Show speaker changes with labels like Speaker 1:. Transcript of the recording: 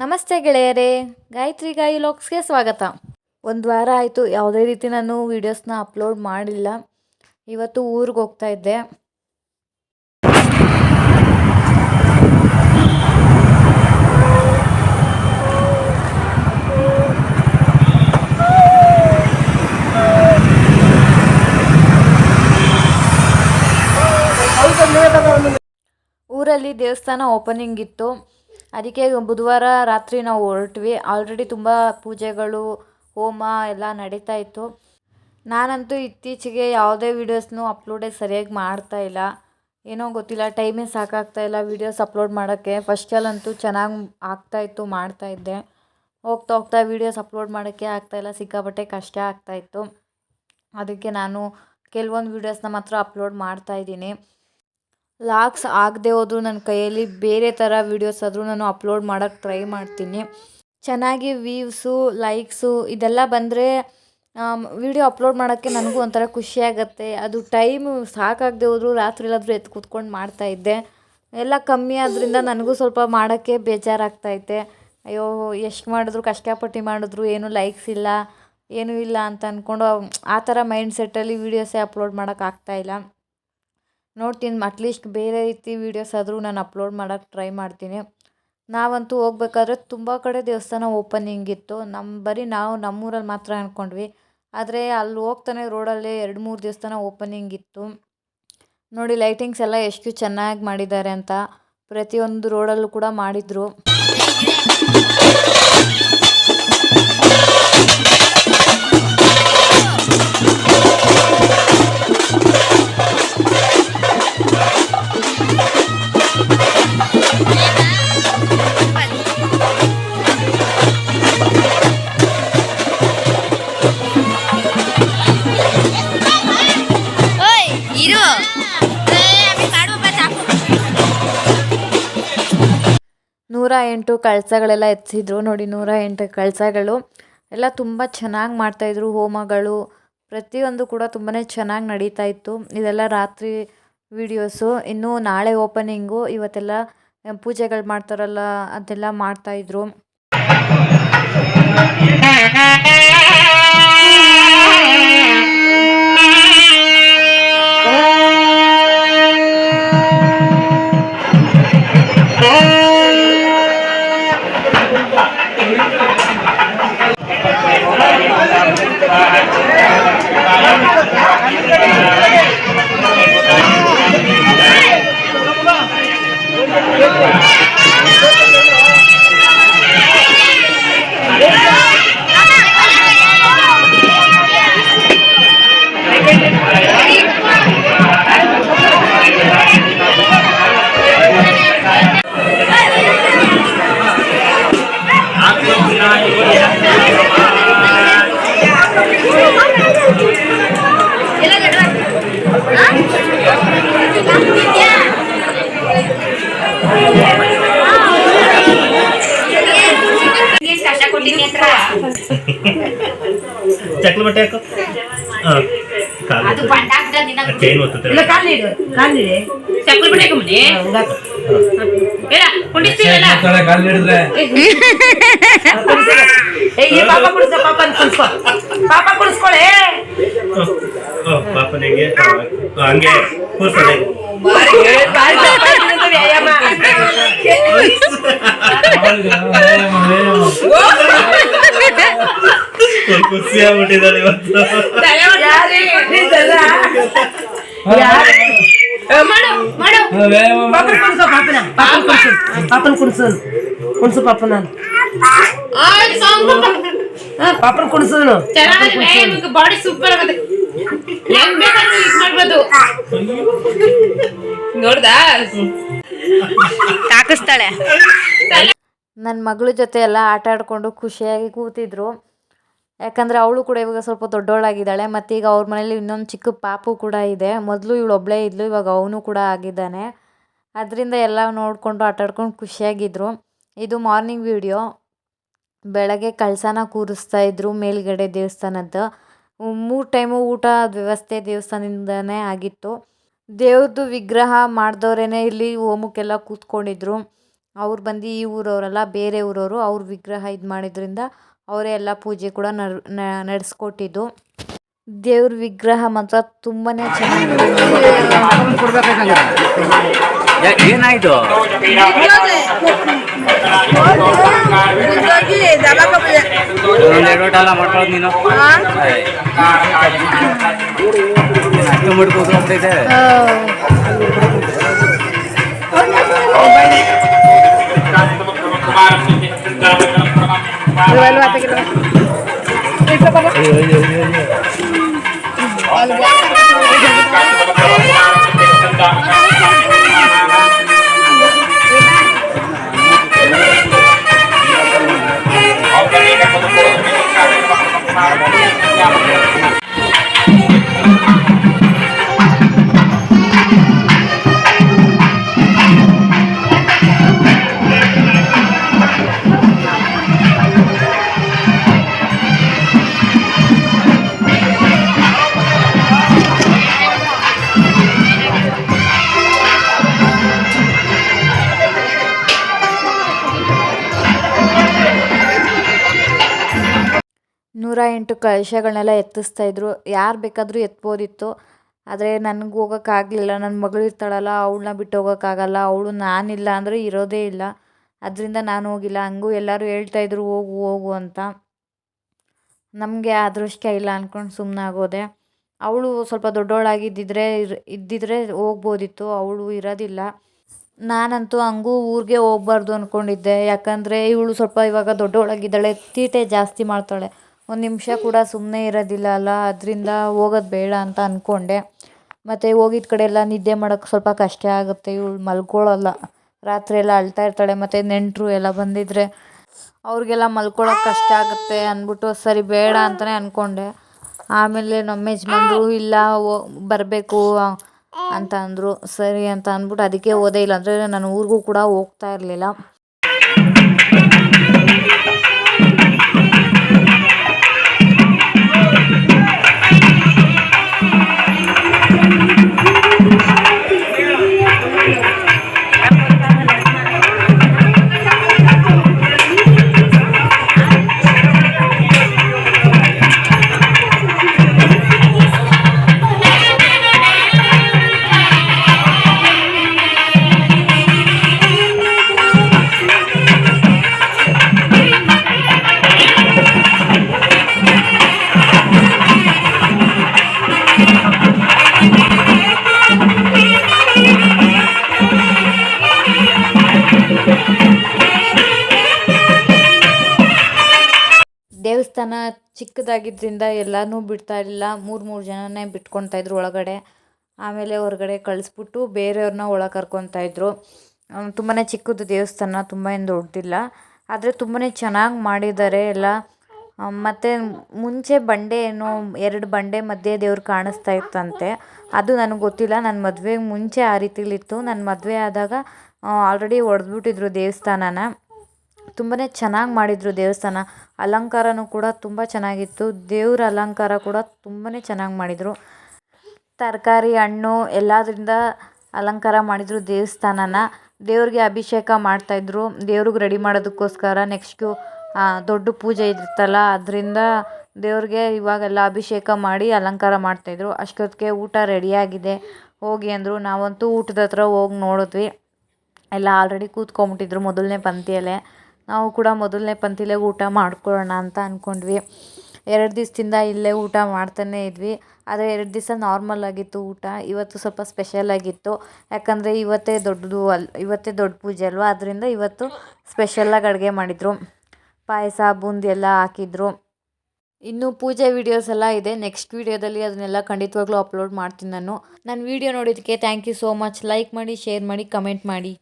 Speaker 1: ನಮಸ್ತೆ ಗೆಳೆಯರೇ, ಗಾಯತ್ರಿ ಗಾಯಿ ಲಾಕ್ಸ್ಗೆ ಸ್ವಾಗತ. ಒಂದು ವಾರ ಆಯಿತು, ಯಾವುದೇ ರೀತಿ ನಾನು ವೀಡಿಯೋಸ್ನ ಅಪ್ಲೋಡ್ ಮಾಡಿಲ್ಲ. ಇವತ್ತು ಊರಿಗೆ ಹೋಗ್ತಾ ಇದ್ದೆ. ಊರಲ್ಲಿ ದೇವಸ್ಥಾನ ಓಪನಿಂಗ್ ಇತ್ತು. ಅದಕ್ಕೆ ಬುಧವಾರ ರಾತ್ರಿ ನಾವು ಹೊರಟ್ವಿ. ಆಲ್ರೆಡಿ ತುಂಬ ಪೂಜೆಗಳು, ಹೋಮ ಎಲ್ಲ ನಡೀತಾ ಇತ್ತು. ನಾನಂತೂ ಇತ್ತೀಚೆಗೆ ಯಾವುದೇ ವೀಡಿಯೋಸ್ನೂ ಅಪ್ಲೋಡೇ ಸರಿಯಾಗಿ ಮಾಡ್ತಾ ಇಲ್ಲ. ಏನೋ ಗೊತ್ತಿಲ್ಲ ಟೈಮೇ ಸಾಕಾಗ್ತಾ ಇಲ್ಲ ವೀಡಿಯೋಸ್ ಅಪ್ಲೋಡ್ ಮಾಡೋಕ್ಕೆ. ಫಸ್ಟಲ್ಲಂತೂ ಚೆನ್ನಾಗಿ ಆಗ್ತಾಯಿತ್ತು ಮಾಡ್ತಾಯಿದ್ದೆ ಹೋಗ್ತಾ ಹೋಗ್ತಾ ವೀಡಿಯೋಸ್ ಅಪ್ಲೋಡ್ ಮಾಡೋಕ್ಕೆ ಇಲ್ಲ, ಸಿಕ್ಕಾಪಟ್ಟೆ ಕಷ್ಟ ಆಗ್ತಾಯಿತ್ತು ಅದಕ್ಕೆ ನಾನು ಕೆಲವೊಂದು ವೀಡಿಯೋಸ್ನ ಮಾತ್ರ ಅಪ್ಲೋಡ್ ಮಾಡ್ತಾಯಿದ್ದೀನಿ ಲಾಗ್ಸ್ ಆಗದೆ ಹೋದರೂ ನನ್ನ ಕೈಯಲ್ಲಿ ಬೇರೆ ಥರ ವೀಡಿಯೋಸ್ ಆದರೂ ನಾನು ಅಪ್ಲೋಡ್ ಮಾಡೋಕ್ಕೆ ಟ್ರೈ ಮಾಡ್ತೀನಿ. ಚೆನ್ನಾಗಿ ವೀವ್ಸು ಲೈಕ್ಸು ಇದೆಲ್ಲ ಬಂದರೆ ವೀಡಿಯೋ ಅಪ್ಲೋಡ್ ಮಾಡೋಕ್ಕೆ ನನಗೂ ಒಂಥರ ಖುಷಿಯಾಗತ್ತೆ ಅದು ಟೈಮ್ ಸಾಕಾಗದೆ ಹೋದರೂ ರಾತ್ರಿ ಎಲ್ಲಾದರೂ ಎದ್ದು ಕೂತ್ಕೊಂಡು ಮಾಡ್ತಾಯಿದ್ದೆ ಎಲ್ಲ ಕಮ್ಮಿ ಆದ್ದರಿಂದ ನನಗೂ ಸ್ವಲ್ಪ ಮಾಡೋಕ್ಕೆ ಬೇಜಾರಾಗ್ತೈತೆ. ಅಯ್ಯೋ, ಎಷ್ಟು ಮಾಡಿದ್ರು, ಕಷ್ಟಪಟ್ಟು ಮಾಡಿದ್ರು, ಏನೂ ಲೈಕ್ಸ್ ಇಲ್ಲ, ಏನೂ ಇಲ್ಲ ಅಂತ ಅಂದ್ಕೊಂಡು ಆ ಥರ ಮೈಂಡ್ ಸೆಟ್ಟಲ್ಲಿ ವೀಡಿಯೋಸೇ ಅಪ್ಲೋಡ್ ಮಾಡೋಕ್ಕಾಗ್ತಾಯಿಲ್ಲ ನೋಡ್ತೀನಿ, ಅಟ್ಲೀಸ್ಟ್ ಬೇರೆ ರೀತಿ ವೀಡಿಯೋಸ್ ಆದರೂ ನಾನು ಅಪ್ಲೋಡ್ ಮಾಡೋಕ್ಕೆ ಟ್ರೈ ಮಾಡ್ತೀನಿ. ನಾವಂತೂ ಹೋಗ್ಬೇಕಾದ್ರೆ ತುಂಬ ಕಡೆ ದೇವಸ್ಥಾನ ಓಪನಿಂಗ್ ಇತ್ತು. ನಮ್ಮ ಬರೀ ನಾವು ನಮ್ಮೂರಲ್ಲಿ ಮಾತ್ರ ಅಂದ್ಕೊಂಡ್ವಿ ಆದರೆ ಅಲ್ಲಿ ಹೋಗ್ತಾನೆ ರೋಡಲ್ಲೇ ಎರಡು ಮೂರು ದೇವಸ್ಥಾನ ಓಪನಿಂಗ್ ಇತ್ತು. ನೋಡಿ ಲೈಟಿಂಗ್ಸ್ ಎಲ್ಲ ಎಷ್ಟು ಚೆನ್ನಾಗಿ ಮಾಡಿದ್ದಾರೆ ಅಂತ ಪ್ರತಿಯೊಂದು ರೋಡಲ್ಲೂ ಕೂಡ ಮಾಡಿದರು. ಎಂಟು ಕಳಸಗಳೆಲ್ಲ ಎತ್ತಿಸಿದ್ರು ನೋಡಿ ನೂರ ಎಂಟು ಕಳಸಗಳು. ಎಲ್ಲ ತುಂಬ ಚೆನ್ನಾಗಿ ಮಾಡ್ತಾಯಿದ್ರು ಹೋಮಗಳು. ಪ್ರತಿಯೊಂದು ಕೂಡ ತುಂಬಾ ಚೆನ್ನಾಗಿ ನಡೀತಾ ಇತ್ತು. ಇದೆಲ್ಲ ರಾತ್ರಿ ವೀಡಿಯೋಸು. ಇನ್ನು ನಾಳೆ ಓಪನಿಂಗು. ಇವತ್ತೆಲ್ಲ ಪೂಜೆಗಳು ಮಾಡ್ತಾರಲ್ಲ, ಅದೆಲ್ಲ ಮಾಡ್ತಾಯಿದ್ರು
Speaker 2: ಚಕ್ಲ ಬಟ್ಟೆ ಹಾಕು ಚೈನ್ ಒತ್ತುತ್ತೆ
Speaker 3: ಇಲ್ಲ ಕಾಲಿಡು ಕಾಲಿಡಿ
Speaker 4: ಚಕ್ರ ಬಿಡಕ್ಕೆ ಮುನಿ ಏನ ಕುಂಡಿಸ್ತೀರಲ್ಲ
Speaker 5: ಕಾಲ್ ಹಿಡಿದ್ರೆ
Speaker 3: ಏ ಈ ಪಾಪ ಕುಡಿಸ್ಕೊ ಕುಡಿಸ್ಕೊಳೆ
Speaker 2: ಆ, ಹಂಗೆ ಕೂರ್ಸೋದೆ
Speaker 3: ವ್ಯಾಯಾಮ
Speaker 2: ಖುಷಿ ಇವತ್ತು.
Speaker 3: ಮಾಡು ಪಾಪನ ಪಾಪನ. ಪಾಪನ ಕುಡಿಸು. ಪಾಪನ
Speaker 4: ಬಾಡಿ ಸೂಪರ್ ಆಗುತ್ತೆ. ಹೆಂಗ್ ಬೇಕಾದ್ರೂ ಯೂಸ್ ಮಾಡ್ಬೋದು. ನೋಡ್ದಾ? ಕಾಕಿಸ್ತಾಳೆ
Speaker 1: ನನ್ನ ಮಗಳ ಜೊತೆ ಎಲ್ಲ ಆಟ ಆಡ್ಕೊಂಡು ಖುಷಿಯಾಗಿ ಕೂತಿದ್ರು. ಯಾಕಂದರೆ ಅವಳು ಕೂಡ ಇವಾಗ ಸ್ವಲ್ಪ ದೊಡ್ಡವಳಾಗಿದ್ದಾಳೆ, ಮತ್ತು ಈಗ ಅವ್ರ ಮನೇಲಿ ಇನ್ನೊಂದು ಚಿಕ್ಕ ಪಾಪು ಕೂಡ ಇದೆ. ಮೊದಲು ಇವಳು ಒಬ್ಬಳೇ ಇದ್ಲು, ಇವಾಗ ಅವನು ಕೂಡ ಆಗಿದ್ದಾನೆ. ಅದರಿಂದ ಎಲ್ಲ ನೋಡಿಕೊಂಡು ಆಟಾಡ್ಕೊಂಡು ಖುಷಿಯಾಗಿದ್ದರು ಇದು ಮಾರ್ನಿಂಗ್ ವಿಡಿಯೋ. ಬೆಳಗ್ಗೆ ಕಳಸನ ಕೂರಿಸ್ತಾ ಇದ್ದರು ಮೇಲ್ಗಡೆ ದೇವಸ್ಥಾನದ್ದು. ಮೂರು ಟೈಮು ಊಟ ವ್ಯವಸ್ಥೆ ದೇವಸ್ಥಾನದಿಂದನೇ ಆಗಿತ್ತು. ದೇವ್ರದ್ದು ವಿಗ್ರಹ ಮಾಡಿದವ್ರೇ ಇಲ್ಲಿ ಹೋಮಕ್ಕೆಲ್ಲ ಕೂತ್ಕೊಂಡಿದ್ರು. ಅವ್ರು ಬಂದು ಈ ಊರವರಲ್ಲ ಬೇರೆ ಊರವರು ಅವ್ರ ವಿಗ್ರಹ ಇದು ಮಾಡಿದ್ರಿಂದ ಅವರೇ ಎಲ್ಲ ಪೂಜೆ ಕೂಡ ನಡ್ ನಡೆಸ್ಕೊಟ್ಟಿದ್ದು ದೇವ್ರ ವಿಗ್ರಹ ಮಾತ್ರ ತುಂಬಾ ಚೆನ್ನಾಗಿದೆ
Speaker 5: Iya, iya, iya, iya.
Speaker 1: ನೂರ ಎಂಟು ಕಳಶಗಳನ್ನೆಲ್ಲ ಎತ್ತಿಸ್ತಾ ಇದ್ರು. ಯಾರು ಬೇಕಾದರೂ ಎತ್ಬೋದಿತ್ತು. ಆದರೆ ನನಗೆ ಹೋಗೋಕ್ಕಾಗಲಿಲ್ಲ. ನನ್ನ ಮಗಳು ಇರ್ತಾಳಲ್ಲ ಅವಳನ್ನ ಬಿಟ್ಟು ಹೋಗೋಕ್ಕಾಗಲ್ಲ. ಅವಳು ನಾನಿಲ್ಲ ಅಂದರೆ ಇರೋದೇ ಇಲ್ಲ. ಅದರಿಂದ ನಾನು ಹೋಗಿಲ್ಲ. ಹಂಗೂ ಎಲ್ಲರೂ ಹೇಳ್ತಾಯಿದ್ರು ಹೋಗು ಹೋಗು ಅಂತ. ನಮಗೆ ಅದೃಷ್ಟ ಇಲ್ಲ ಅಂದ್ಕೊಂಡು ಸುಮ್ಮನಾಗೋದೆ ಅವಳು ಸ್ವಲ್ಪ ದೊಡ್ಡವಳಾಗಿದ್ದಿದ್ರೆ ಇದ್ದಿದ್ರೆ ಹೋಗ್ಬೋದಿತ್ತು. ಅವಳು ಇರೋದಿಲ್ಲ. ನಾನಂತೂ ಹಂಗೂ ಊರಿಗೆ ಹೋಗ್ಬಾರ್ದು ಅಂದ್ಕೊಂಡಿದ್ದೆ ಯಾಕಂದರೆ ಇವಳು ಸ್ವಲ್ಪ ಇವಾಗ ದೊಡ್ಡವಳಾಗಿದ್ದಾಳೆ ತೀಟೆ ಜಾಸ್ತಿ ಮಾಡ್ತಾಳೆ. ಒಂದು ನಿಮಿಷ ಕೂಡ ಸುಮ್ಮನೆ ಇರೋದಿಲ್ಲ ಅಲ್ಲ? ಅದರಿಂದ ಹೋಗೋದು ಬೇಡ ಅಂತ ಅಂದ್ಕೊಂಡೆ ಮತ್ತು ಹೋಗಿದ್ದ ಕಡೆ ಎಲ್ಲ ನಿದ್ದೆ ಮಾಡೋಕ್ಕೆ ಸ್ವಲ್ಪ ಕಷ್ಟ ಆಗುತ್ತೆ. ಇವಳು ಮಲ್ಕೊಳ್ಳೋಲ್ಲ ರಾತ್ರಿ ಎಲ್ಲ ಅಳ್ತಾ ಇರ್ತಾಳೆ. ಮತ್ತು ನೆಂಟರು ಎಲ್ಲ ಬಂದಿದ್ದರೆ ಅವ್ರಿಗೆಲ್ಲ ಮಲ್ಕೊಳ್ಳೋಕೆ ಕಷ್ಟ ಆಗುತ್ತೆ ಅಂದ್ಬಿಟ್ಟು ಸರಿ ಬೇಡ ಅಂತಲೇ ಅಂದ್ಕೊಂಡೆ ಆಮೇಲೆ ನಮ್ಮ ಯಜಮಾನ್ರು, ಇಲ್ಲ ಬರಬೇಕು ಅಂತ ಅಂದರು. ಸರಿ ಅಂತ ಅಂದ್ಬಿಟ್ಟು ಅದಕ್ಕೆ ಓದೇ ಇಲ್ಲ. ಅಂದರೆ ನಾನು ಊರಿಗೂ ಕೂಡ ಹೋಗ್ತಾ ಇರಲಿಲ್ಲ. ದೇವಸ್ಥಾನ ಚಿಕ್ಕದಾಗಿದ್ದರಿಂದ ಎಲ್ಲನೂ ಬಿಡ್ತಾ ಇರಲಿಲ್ಲ. ಮೂರು ಮೂರು ಜನನೇ ಬಿಟ್ಕೊತಾ ಇದ್ರು ಒಳಗಡೆ. ಆಮೇಲೆ ಹೊರಗಡೆ ಕಳಿಸ್ಬಿಟ್ಟು ಬೇರೆಯವ್ರನ್ನ ಒಳಗೆ ಕರ್ಕೊತಾ ಇದ್ರು. ತುಂಬಾ ಚಿಕ್ಕದು ದೇವಸ್ಥಾನ, ತುಂಬ ಏನು ದೊಡ್ಡದಿಲ್ಲ ಆದರೆ ತುಂಬಾ ಚೆನ್ನಾಗಿ ಮಾಡಿದ್ದಾರೆ ಎಲ್ಲ. ಮತ್ತು ಮುಂಚೆ ಬಂಡೆ ಏನೋ, ಎರಡು ಬಂಡೆ ಮಧ್ಯೆ ದೇವ್ರು ಕಾಣಿಸ್ತಾ ಇತ್ತಂತೆ. ಅದು ನನಗೆ ಗೊತ್ತಿಲ್ಲ. ನನ್ನ ಮದುವೆಗೆ ಮುಂಚೆ ಆ ರೀತಿಲಿತ್ತು. ನನ್ನ ಮದುವೆ ಆದಾಗ ಆಲ್ರೆಡಿ ಒಡೆದ್ಬಿಟ್ಟಿದ್ರು ದೇವಸ್ಥಾನನ. ತುಂಬಾ ಚೆನ್ನಾಗಿ ಮಾಡಿದರು ದೇವಸ್ಥಾನ. ಅಲಂಕಾರನೂ ಕೂಡ ತುಂಬ ಚೆನ್ನಾಗಿತ್ತು. ದೇವ್ರ ಅಲಂಕಾರ ಕೂಡ ತುಂಬಾ ಚೆನ್ನಾಗಿ ಮಾಡಿದರು. ತರಕಾರಿ, ಹಣ್ಣು ಎಲ್ಲದರಿಂದ ಅಲಂಕಾರ ಮಾಡಿದರು ದೇವಸ್ಥಾನನ. ದೇವ್ರಿಗೆ ಅಭಿಷೇಕ ಮಾಡ್ತಾಯಿದ್ರು ದೇವ್ರಿಗೆ ರೆಡಿ ಮಾಡೋದಕ್ಕೋಸ್ಕರ ನೆಕ್ಸ್ಟು ದೊಡ್ಡ ಪೂಜೆ ಇರುತ್ತಲ್ಲ, ಅದರಿಂದ ದೇವ್ರಿಗೆ ಇವಾಗೆಲ್ಲ ಅಭಿಷೇಕ ಮಾಡಿ ಅಲಂಕಾರ ಮಾಡ್ತಾಯಿದ್ರು ಅಷ್ಟೊತ್ತಿಗೆ ಊಟ ರೆಡಿಯಾಗಿದೆ ಹೋಗಿ ಅಂದರು. ನಾವಂತೂ ಊಟದ ಹತ್ರ ಹೋಗಿ ನೋಡಿದ್ವಿ. ಎಲ್ಲ ಆಲ್ರೆಡಿ ಕೂತ್ಕೊಂಬಿಟ್ಟಿದ್ರು ಮೊದಲನೇ ಪಂಕ್ತಿಯಲ್ಲೇ. ನಾವು ಕೂಡ ಮೊದಲನೇ ಪಂಕ್ತಿಲೇ ಊಟ ಮಾಡ್ಕೊಳ್ಳೋಣ ಅಂತ ಅಂದ್ಕೊಂಡ್ವಿ ಎರಡು ದಿವಸದಿಂದ ಇಲ್ಲೇ ಊಟ ಮಾಡ್ತಾನೇ ಇದ್ವಿ. ಆದರೆ ಎರಡು ದಿವಸ ನಾರ್ಮಲ್ ಆಗಿತ್ತು ಊಟ. ಇವತ್ತು ಸ್ವಲ್ಪ ಸ್ಪೆಷಲ್ ಆಗಿತ್ತು. ಯಾಕಂದರೆ ಇವತ್ತೇ ದೊಡ್ಡದು ಅಲ್, ಇವತ್ತೇ ದೊಡ್ಡ ಪೂಜೆ ಅಲ್ವಾ? ಅದರಿಂದ ಇವತ್ತು ಸ್ಪೆಷಲ್ಲಾಗಿ ಅಡುಗೆ ಮಾಡಿದರು. ಪಾಯಸ, ಬೂಂದಿ ಎಲ್ಲ ಹಾಕಿದ್ರು. ಇನ್ನು ಪೂಜೆ ವೀಡಿಯೋಸ್ ಎಲ್ಲ ಇದೆ. ನೆಕ್ಸ್ಟ್ ವೀಡಿಯೋದಲ್ಲಿ ಅದನ್ನೆಲ್ಲ ಖಂಡಿತವಾಗ್ಲೂ ಅಪ್ಲೋಡ್ ಮಾಡ್ತೀನಿ ನಾನು. ನನ್ನ ವೀಡಿಯೋ ನೋಡಿದ್ದಕ್ಕೆ thank you so much. Like ಮಾಡಿ, ಶೇರ್ ಮಾಡಿ, ಕಮೆಂಟ್ ಮಾಡಿ.